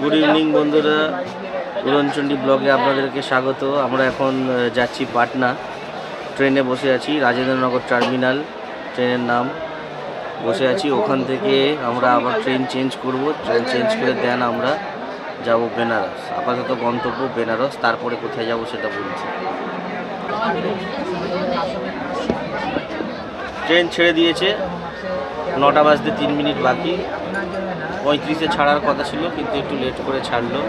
Good evening বন্ধুরা। উড়নচণ্ডী ব্লগে আপনাদেরকে স্বাগত। আমরা এখন যাচ্ছি পাটনা। ট্রেনে বসে আছি, রাজেন্দ্রনগর টার্মিনাল। ট্রেনের নাম। বসে আছি। ওখান থেকে আমরা আবার ট্রেন চেঞ্জ করব। ট্রেন চেঞ্জ করে দেন আমরা যাব বেনারস। আপাতত গন্তব্য বেনারস। তারপরে কোথায় যাব সেটা বলছি। ট্রেন ছেড়ে দিয়েছে। নটা বাজতে তিন মিনিট বাকি। পঁয়ত্রিশে ছাড়ার কথা ছিল, কিন্তু একটু লেট করে ছাড়লো।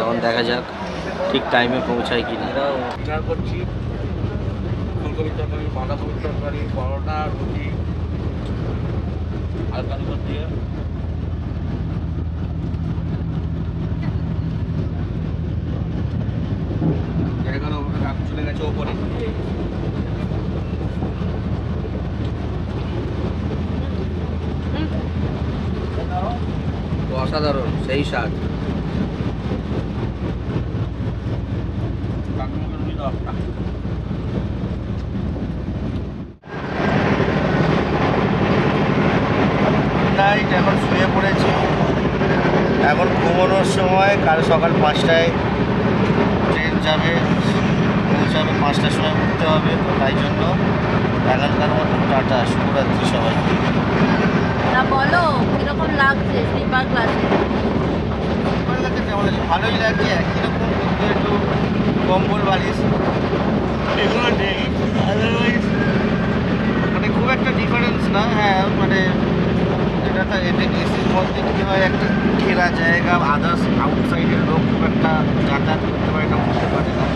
এখন দেখা যাক ঠিক টাইমে পৌঁছায় কি না করছি। ফুলকপি তরকারি বাঁধাকপির তরকারি, পরোটা, রুটি হালকা উপর দিয়ে। চলে গেছে ওপরে। অসাধারণ, সেই স্বাদ। নাইট এখন শুয়ে পড়েছি এখন ঘুমানোর সময়, কাল সকাল পাঁচটায় ট্রেন যাবে, পৌঁছাবে, পাঁচটার সময় উঠতে হবে, তো তাই জন্য এগারোটার মতো টাটা, শুভরাত্রি সবাই না, বলো, কীরকম লাগছে স্লিপার ক্লাসে লাগছে? ভালোই লাগছে একই রকম কিন্তু একটু কম্বল বালিশ। এগুলো নেই মানে খুব একটা ডিফারেন্স না হ্যাঁ মানে এটা তো এতে এসির মধ্যে কী হয় একটা ঘেরা জায়গা আদার্স আউটসাইডের লোক খুব একটা যাতায়াত করতে পারে না করতে পারে না।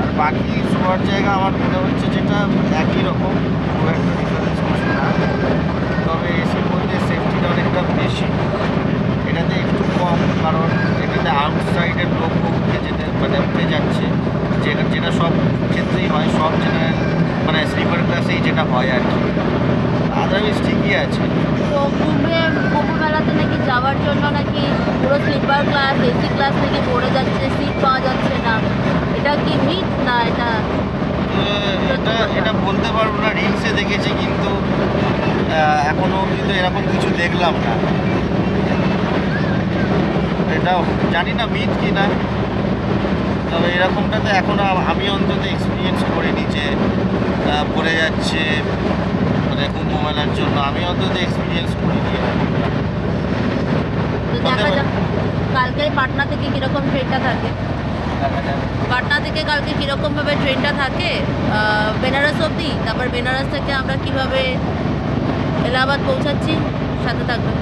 আর বাকি শোয়ার জায়গা আমার মনে হচ্ছে যেটা একই রকম, খুব একটা ডিফারেন্স কিছু না। তবে এসির মধ্যে সেফটিটা অনেকটা বেশি। এটাতে একটু কম কারণ এটাতে আউটসাইডের লোক উঠে যেতে মানে উঠে যাচ্ছে। যেটা যেটা সব ক্ষেত্রেই হয় সব জেনারেল মানে স্লিপার ক্লাসেই যেটা হয় আর কি। আদারওয়াইজ ঠিকই আছে। নাকি যাওয়ার জন্য নাকি পুরো স্লিপার ক্লাস এসি ক্লাস নাকি পড়ে যাচ্ছে সিট পাওয়া যাচ্ছে না। এটা কি মিথ না এটা এটা এটা বলতে পারব না রিলসে দেখেছি কিন্তু আহ, এখনও কিন্তু এরকম কিছু দেখলাম না। এটা জানি না মিথ কি না। তবে এরকমটা তো এখনও আমি অন্তত এক্সপিরিয়েন্স করিনি যে পড়ে যাচ্ছে মানে কুম্ভ মেলার জন্য। আমি অন্তত এক্সপিরিয়েন্স করিনি কালকে পাটনা থেকে কীরকম ট্রেনটা থাকে? পাটনা থেকে কালকে কীরকমভাবে ট্রেনটা থাকে? বেনারস অবধি? তারপর বেনারস থেকে আমরা কীভাবে এলাহাবাদ পৌঁছাচ্ছি সাথে থাকবে